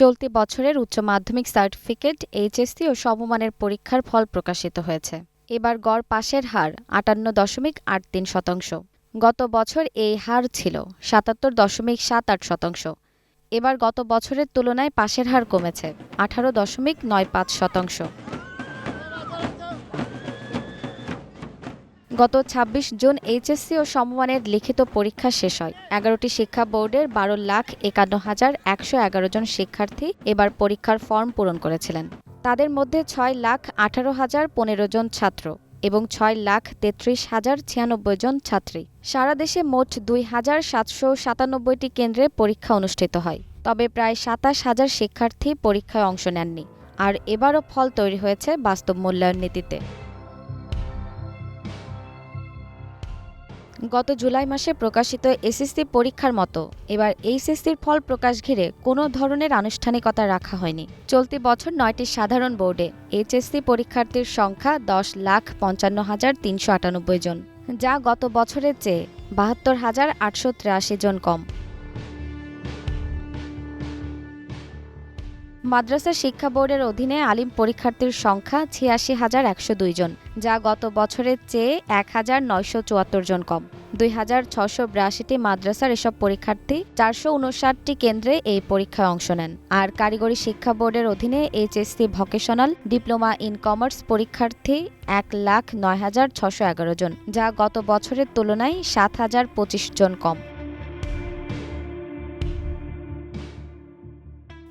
চলতি বছরের উচ্চ মাধ্যমিক সার্টিফিকেট, এইচএসসি ও সমমানের পরীক্ষার ফল প্রকাশিত হয়েছে। এবার গড় পাশের হার আটান্ন দশমিক আট তিন শতাংশ। গত বছর এই হার ছিল সাতাত্তর দশমিক সাত আট শতাংশ। এবার গত বছরের তুলনায় পাশের হার কমেছে আঠারো দশমিক নয় পাঁচ শতাংশ। গত ২৬ জুন এইচএসসি ও সমমানের লিখিত পরীক্ষা শেষ হয়। এগারোটি শিক্ষা বোর্ডের বারো লাখ একান্ন হাজার একশো এগারো জন শিক্ষার্থী এবার পরীক্ষার ফর্ম পূরণ করেছিলেন। তাদের মধ্যে ছয় লাখ আঠারো হাজার পনেরো জন ছাত্র এবং ছয় লাখ তেত্রিশ হাজার ছিয়ানব্বই জন ছাত্রী। সারা দেশে মোট দুই হাজার সাতশো সাতানব্বইটি কেন্দ্রে পরীক্ষা অনুষ্ঠিত হয়। তবে প্রায় সাতাশ হাজার শিক্ষার্থী পরীক্ষায় অংশ নেননি। আর এবারও ফল তৈরি হয়েছে বাস্তব মূল্যায়ন নীতিতে। গত জুলাই মাসে প্রকাশিত এসএসসি পরীক্ষার মতো, এবার এইচএসসির ফল প্রকাশ ঘিরে কোনো ধরনের আনুষ্ঠানিকতা রাখা হয়নি। চলতি বছর নয়টি সাধারণ বোর্ডে এইচএসসি পরীক্ষার্থীর সংখ্যা দশ লাখ পঞ্চান্ন হাজার তিনশো আটানব্বই জন, যা গত বছরের চেয়ে বাহাত্তর হাজার আটশো জন কম। মাদ্রাসা শিক্ষা বোর্ডের অধীনে আলিম পরীক্ষার্থীর সংখ্যা ছিয়াশি হাজার একশো দুই জন, যা গত বছরের চেয়ে এক হাজার নয়শো চুয়াত্তর জন কম। দুই হাজার ছশো বিরাশিটি মাদ্রাসার এসব পরীক্ষার্থী চারশো উনষাটটি কেন্দ্রে এই পরীক্ষায় অংশ নেন। আর কারিগরি শিক্ষা বোর্ডের অধীনে HSC vocational diploma in commerce পরীক্ষার্থী এক লাখ নয় হাজার ছশো এগারো জন, যা গত বছরের তুলনায় সাত হাজার পঁচিশ জন কম।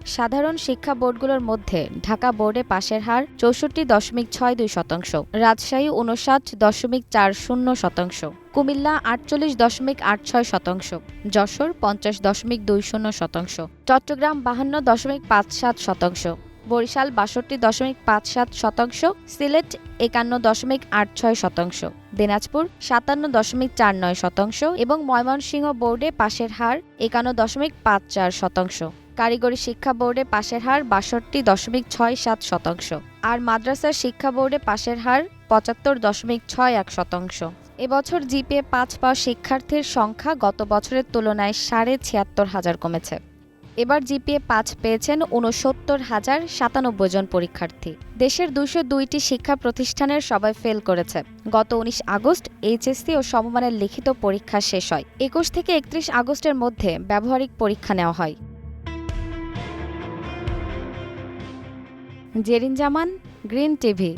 সাধারণ শিক্ষা বোর্ডগুলোর মধ্যে ঢাকা বোর্ডে পাশের হার চৌষট্টি দশমিক ছয় দুই শতাংশ, রাজশাহী উনষাট দশমিক চার শূন্য শতাংশ, কুমিল্লা আটচল্লিশ দশমিক আট ছয় শতাংশ, যশোর পঞ্চাশ দশমিক দুই শূন্য শতাংশ, চট্টগ্রাম বাহান্ন দশমিক পাঁচ সাত শতাংশ, বরিশাল বাষট্টি দশমিক পাঁচ সাত শতাংশ, সিলেট একান্ন দশমিক আট ছয় শতাংশ, দিনাজপুর সাতান্ন দশমিক চার নয় শতাংশ এবং ময়মনসিংহ বোর্ডে পাশের হার একান্ন দশমিক পাঁচ চার শতাংশ। কারিগরি শিক্ষা বোর্ডে পাশের হার বাষট্টি দশমিক ছয় সাত শতাংশ আর মাদ্রাসার শিক্ষা বোর্ডে পাশের হার পঁচাত্তর দশমিক ছয় এক শতাংশ। এবছর জিপিএ পাঁচ পাওয়া শিক্ষার্থীর সংখ্যা গত বছরের তুলনায় সাড়ে ছিয়াত্তর হাজার কমেছে। এবার জিপিএ পাঁচ পেয়েছেন উনসত্তর হাজার সাতানব্বই জন পরীক্ষার্থী। দেশের দুশো দুইটি শিক্ষা প্রতিষ্ঠানের সবাই ফেল করেছে। গত উনিশ আগস্ট এইচএসসি ও সমমানের লিখিত পরীক্ষা শেষ হয়। একুশ থেকে একত্রিশ আগস্টের মধ্যে ব্যবহারিক পরীক্ষা নেওয়া হয়। Zerin Zaman green TV.